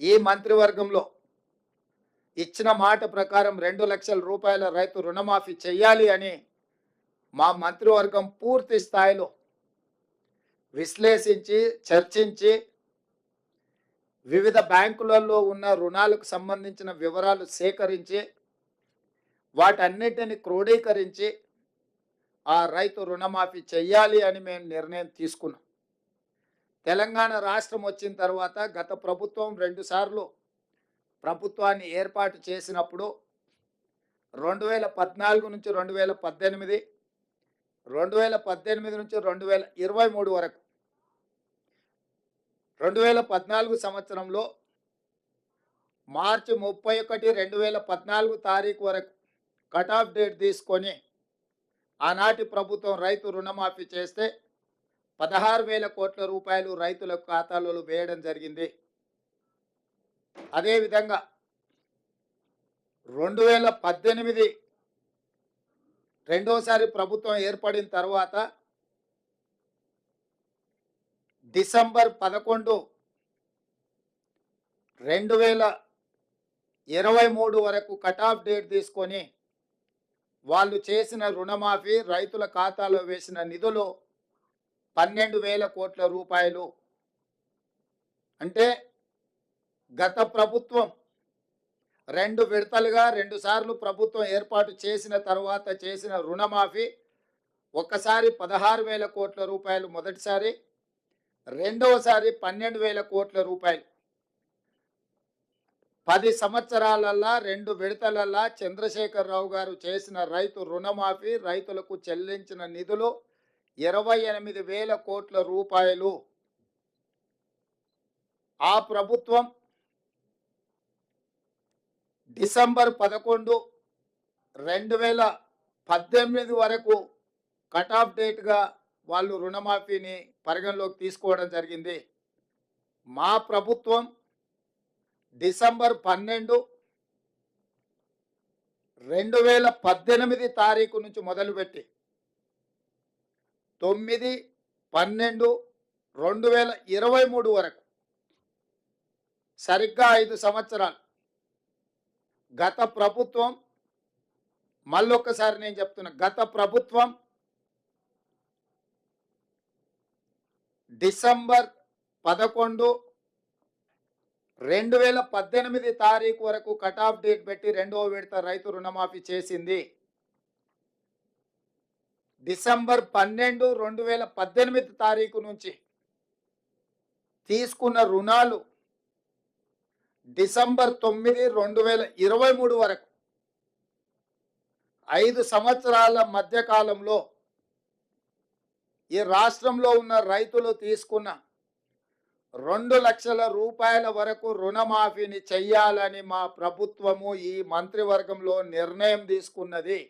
ఈ మంత్రివర్గంలో ఇచ్చిన మాట ప్రకారం రెండు లక్షల రూపాయల రైతు రుణమాఫీ చేయాలి అని మా మంత్రివర్గం పూర్తి స్థాయిలో విశ్లేషించి చర్చించి వివిధ బ్యాంకులలో ఉన్న రుణాలకు సంబంధించిన వివరాలు సేకరించి వాటన్నిటిని క్రోడీకరించి ఆ రైతు రుణమాఫీ చెయ్యాలి అని మేము నిర్ణయం తీసుకున్నాం. తెలంగాణ రాష్ట్రం వచ్చిన తర్వాత గత ప్రభుత్వం రెండుసార్లు ప్రభుత్వాన్ని ఏర్పాటు చేసినప్పుడు రెండు వేల పద్నాలుగు నుంచి రెండు వేల పద్దెనిమిది రెండు వేల పద్దెనిమిది నుంచి రెండు వేల ఇరవై మూడు వరకు. రెండు వేల పద్నాలుగు సంవత్సరంలో మార్చి ముప్పై ఒకటి రెండు వేల పద్నాలుగు తారీఖు వరకు కట్ ఆఫ్ డేట్ తీసుకొని ఆనాటి ప్రభుత్వం రైతు రుణమాఫీ చేస్తే పదహారు వేల కోట్ల రూపాయలు రైతుల ఖాతాలలో వేయడం జరిగింది. అదేవిధంగా రెండు వేల పద్దెనిమిది రెండోసారి ప్రభుత్వం ఏర్పడిన తర్వాత డిసెంబర్ పదకొండు రెండు వేల ఇరవై మూడు వరకు కట్ ఆఫ్ డేట్ తీసుకొని వాళ్ళు చేసిన రుణమాఫీ రైతుల ఖాతాలో వేసిన నిధులు పన్నెండు వేల కోట్ల రూపాయలు. అంటే గత ప్రభుత్వం రెండు విడతలుగా రెండు సార్లు ప్రభుత్వం ఏర్పాటు చేసిన తర్వాత చేసిన రుణమాఫీ ఒక్కసారి పదహారు వేల కోట్ల రూపాయలు మొదటిసారి రెండవసారి పన్నెండు వేల కోట్ల రూపాయలు. పది సంవత్సరాలల్లా రెండు విడతలల్లా చంద్రశేఖరరావు గారు చేసిన రైతు రుణమాఫీ రైతులకు చెల్లించిన నిధులు ఇరవై ఎనిమిది వేల కోట్ల రూపాయలు. ఆ ప్రభుత్వం డిసెంబర్ పదకొండు రెండు వేల పద్దెనిమిది వరకు కట్ ఆఫ్ డేట్గా వాళ్ళు రుణమాఫీని పరిగణలోకి తీసుకోవడం జరిగింది. మా ప్రభుత్వం డిసెంబర్ పన్నెండు రెండు వేల పద్దెనిమిది తారీఖు నుంచి మొదలుపెట్టి తొమ్మిది పన్నెండు రెండు వేల ఇరవై మూడు వరకు. సరిగ్గా ఐదు సంవత్సరాలు. గత ప్రభుత్వం మళ్ళొక్కసారి నేను చెప్తున్నా గత ప్రభుత్వం డిసెంబర్ పదకొండు రెండు వేల పద్దెనిమిది తారీఖు వరకు కట్ ఆఫ్ డేట్ పెట్టి రెండవ విడత రైతు రుణమాఫీ చేసింది. డిసెంబర్ పన్నెండు రెండు వేల పద్దెనిమిది తారీఖు నుంచి తీసుకున్న రుణాలు డిసెంబర్ తొమ్మిది రెండు వేల ఇరవై మూడు వరకు. ఐదు సంవత్సరాల మధ్యకాలంలో ఈ రాష్ట్రంలో ఉన్న రైతులు తీసుకున్న రెండు లక్షల రూపాయల వరకు రుణమాఫీని చెయ్యాలని మా ప్రభుత్వము ఈ మంత్రివర్గంలో నిర్ణయం తీసుకున్నది.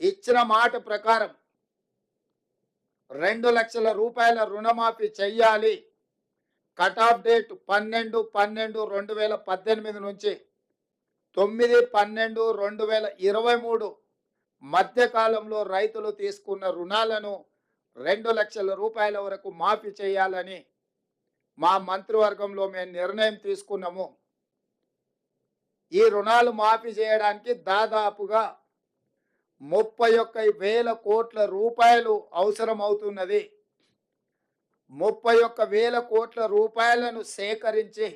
ఇచ్చిన మాట ప్రకారం రెండు లక్షల రూపాయల రుణమాఫీ చెయ్యాలి. కట్ ఆఫ్ డేట్ పన్నెండు పన్నెండు రెండు వేల పద్దెనిమిది నుంచి తొమ్మిది పన్నెండు రెండు వేల ఇరవై మూడు మధ్యకాలంలో రైతులు తీసుకున్న రుణాలను రెండు లక్షల రూపాయల వరకు మాఫీ చేయాలని మా మంత్రివర్గంలో మేము నిర్ణయం తీసుకున్నాము. ఈ రుణాలు మాఫీ చేయడానికి దాదాపుగా ముప్పై ఒక్క వేల కోట్ల రూపాయలు అవసరం అవుతున్నది ముప్పై ఒక్క వేల కోట్ల రూపాయలను సేకరించి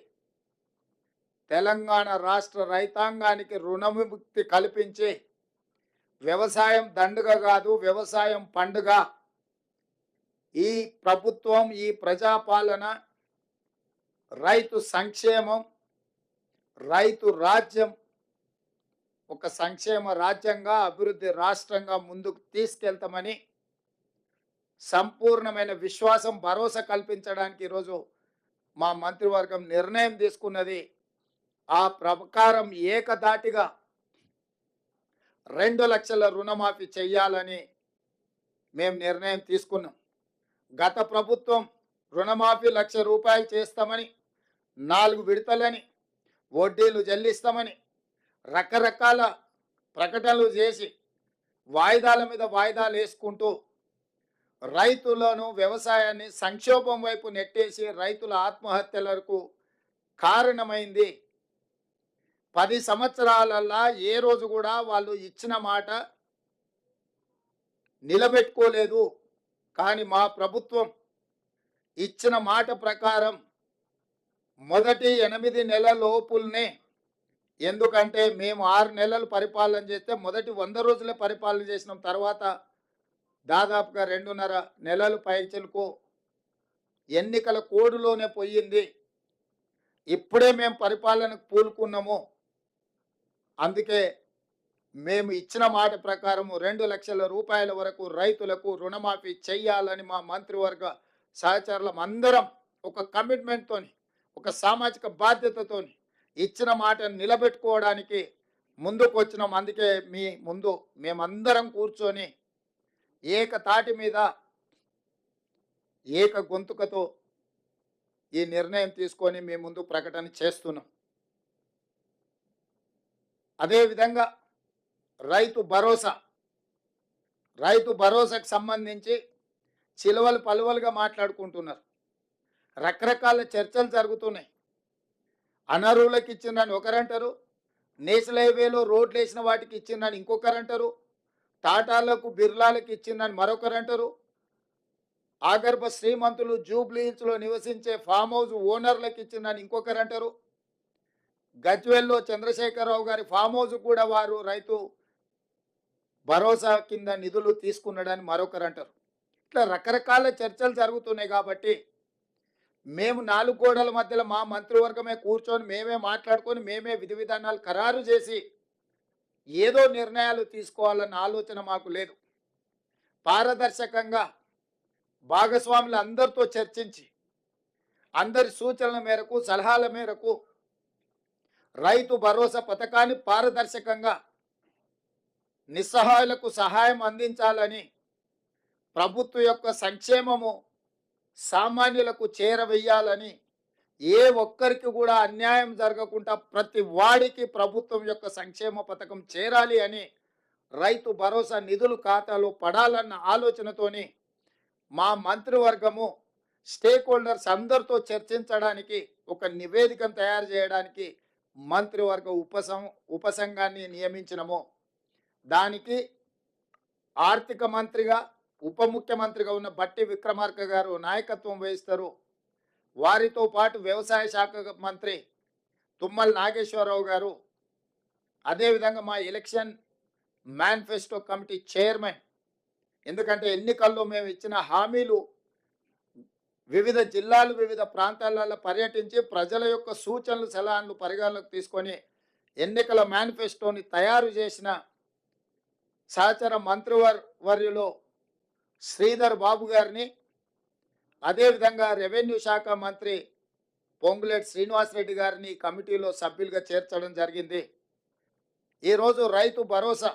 తెలంగాణ రాష్ట్ర రైతాంగానికి రుణవిముక్తి కల్పించి వ్యవసాయం దండుగ కాదు వ్యవసాయం పండుగ. ఈ ప్రభుత్వం ఈ ప్రజాపాలన రైతు సంక్షేమం రైతు రాజ్యం ఒక సంక్షేమ రాజ్యంగా అభివృద్ధి రాష్ట్రంగా ముందుకు తీసుకెళ్తామని సంపూర్ణమైన విశ్వాసం భరోసా కల్పించడానికి ఈరోజు మా మంత్రివర్గం నిర్ణయం తీసుకున్నది. ఆ ప్రకారం ఏకదాటిగా రెండు లక్షల రుణమాఫీ చేయాలని మేము నిర్ణయం తీసుకున్నాం. గత ప్రభుత్వం రుణమాఫీ లక్ష రూపాయలు చేస్తామని నాలుగు విడతలని వడ్డీలు చెల్లిస్తామని రకరకాల ప్రకటనలు చేసి వాయిదాల మీద వాయిదాలు వేసుకుంటూ రైతులను వ్యవసాయాన్ని సంక్షోభం వైపు నెట్టేసి రైతుల ఆత్మహత్యలకు కారణమైంది. పది సంవత్సరాలల్లా ఏ రోజు కూడా వాళ్ళు ఇచ్చిన మాట నిలబెట్టుకోలేదు. కానీ మా ప్రభుత్వం ఇచ్చిన మాట ప్రకారం మొదటి ఎనిమిది నెలల లోపులనే ఎందుకంటే మేము ఆరు నెలలు పరిపాలన చేస్తే మొదటి వంద రోజులే పరిపాలన చేసినాం. తర్వాత దాదాపుగా రెండున్నర నెలలు పైచలకు ఎన్నికల కోడులోనే పోయింది. ఇప్పుడే మేము పరిపాలనకు పూలుకున్నాము. అందుకే మేము ఇచ్చిన మాట ప్రకారము రెండు లక్షల రూపాయల వరకు రైతులకు రుణమాఫీ చేయాలని మా మంత్రివర్గ సహచరులం అందరం ఒక కమిట్మెంట్తోని ఒక సామాజిక బాధ్యతతోని ఇచ్చిన మాటను నిలబెట్టుకోవడానికి ముందుకు వచ్చినాం అందుకే మీ ముందు మేమందరం కూర్చొని ఏకతాటి మీద ఏక గొంతుకతో ఈ నిర్ణయం తీసుకొని మీ ముందు ప్రకటన చేస్తున్నాం. అదేవిధంగా రైతు భరోసా రైతు భరోసాకు సంబంధించి చిలువలు పలువలుగా మాట్లాడుకుంటున్నారు. రకరకాల చర్చలు జరుగుతున్నాయి. అనర్హులకు ఇచ్చిందని ఒకరంటారు నేషనల్ హైవేలో రోడ్లు వేసిన వాటికి ఇచ్చిందని ఇంకొకరంటారు టాటాలకు బిర్లాలకు ఇచ్చిందని మరొకరంటారు. ఆగర్భ శ్రీమంతులు జూబ్లీహిల్స్లో నివసించే ఫామ్ హౌస్ ఓనర్లకు ఇచ్చిందని ఇంకొకరంటారు. గజ్వెల్లో చంద్రశేఖరరావు గారి ఫామ్ హౌస్ కూడా వారు రైతు భరోసా కింద నిధులు తీసుకున్నాడని మరొకరు అంటారు ఇట్లా రకరకాల చర్చలు జరుగుతున్నాయి కాబట్టి మేము నాలుగు గోడల మధ్యలో మా మంత్రివర్గమే కూర్చొని మేమే మాట్లాడుకొని మేమే విధి విధానాలు ఖరారు చేసి ఏదో నిర్ణయాలు తీసుకోవాలన్న ఆలోచన మాకు లేదు. పారదర్శకంగా భాగస్వాములు అందరితో చర్చించి అందరి సూచనల మేరకు సలహాల మేరకు రైతు భరోసా పథకాన్ని పారదర్శకంగా నిస్సహాయులకు సహాయం అందించాలని ప్రభుత్వం యొక్క సంక్షేమము సామాన్యులకు చేరవేయాలని ఏ ఒక్కరికి కూడా అన్యాయం జరగకుండా ప్రతి వాడికి ప్రభుత్వం యొక్క సంక్షేమ పథకం చేరాలి అని రైతు భరోసా నిధులు ఖాతాలో పడాలన్న ఆలోచనతోని మా మంత్రివర్గము స్టేక్ హోల్డర్స్ అందరితో చర్చించడానికి ఒక నివేదికను తయారు చేయడానికి మంత్రివర్గ ఉపసం ఉపసంఘాన్ని నియమించినము. దానికి ఆర్థిక మంత్రిగా ఉప ముఖ్యమంత్రిగా ఉన్న బట్టి విక్రమార్క గారు నాయకత్వం వహిస్తారు. వారితో పాటు వ్యవసాయ శాఖ మంత్రి తుమ్మల నాగేశ్వరరావు గారు అదేవిధంగా మా ఎలక్షన్ మేనిఫెస్టో కమిటీ చైర్మన్. ఎందుకంటే ఎన్నికల్లో మేము ఇచ్చిన హామీలు వివిధ జిల్లాలు వివిధ ప్రాంతాలలో పర్యటించి ప్రజల యొక్క సూచనలు సలహాలు పరిగణలోకి తీసుకొని ఎన్నికల మేనిఫెస్టోని తయారు చేసిన సహచర మంత్రివర్ వర్యులో శ్రీధర్ బాబు గారిని అదేవిధంగా రెవెన్యూ శాఖ మంత్రి పొంగులేటి శ్రీనివాసరెడ్డి గారిని కమిటీలో సభ్యులుగా చేర్చడం జరిగింది. ఈరోజు రైతు భరోసా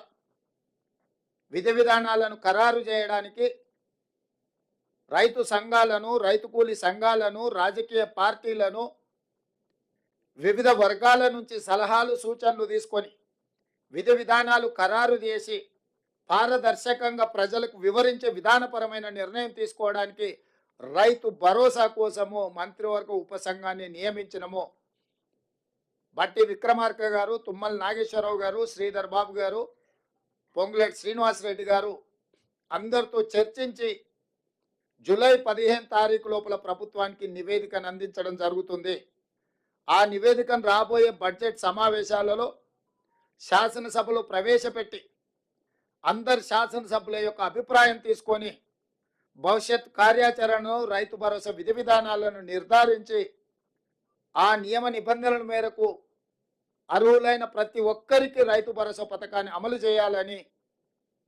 విధి విధానాలను ఖరారు చేయడానికి రైతు సంఘాలను రైతు కూలీ సంఘాలను రాజకీయ పార్టీలను వివిధ వర్గాల నుంచి సలహాలు సూచనలు తీసుకొని విధి విధానాలు ఖరారు చేసి పారదర్శకంగా ప్రజలకు వివరించే విధానపరమైన నిర్ణయం తీసుకోవడానికి రైతు భరోసా కోసము మంత్రివర్గ ఉపసంఘాన్ని నియమించినము బట్టి విక్రమార్క గారు తుమ్మల నాగేశ్వరరావు గారు శ్రీధర్ బాబు గారు పొంగులేటి శ్రీనివాసరెడ్డి గారు అందరితో చర్చించి జూలై పదిహేను తారీఖు లోపల ప్రభుత్వానికి నివేదికను అందించడం జరుగుతుంది. ఆ నివేదికను రాబోయే బడ్జెట్ సమావేశాలలో శాసనసభలో ప్రవేశపెట్టి అందరి శాసనసభ్యుల యొక్క అభిప్రాయం తీసుకొని భవిష్యత్ కార్యాచరణను రైతు భరోసా విధి విధానాలను నిర్ధారించి ఆ నియమ నిబంధనల మేరకు అర్హులైన ప్రతి ఒక్కరికి రైతు భరోసా పథకాన్ని అమలు చేయాలని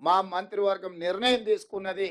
మా మంత్రివర్గం నిర్ణయం తీసుకున్నది.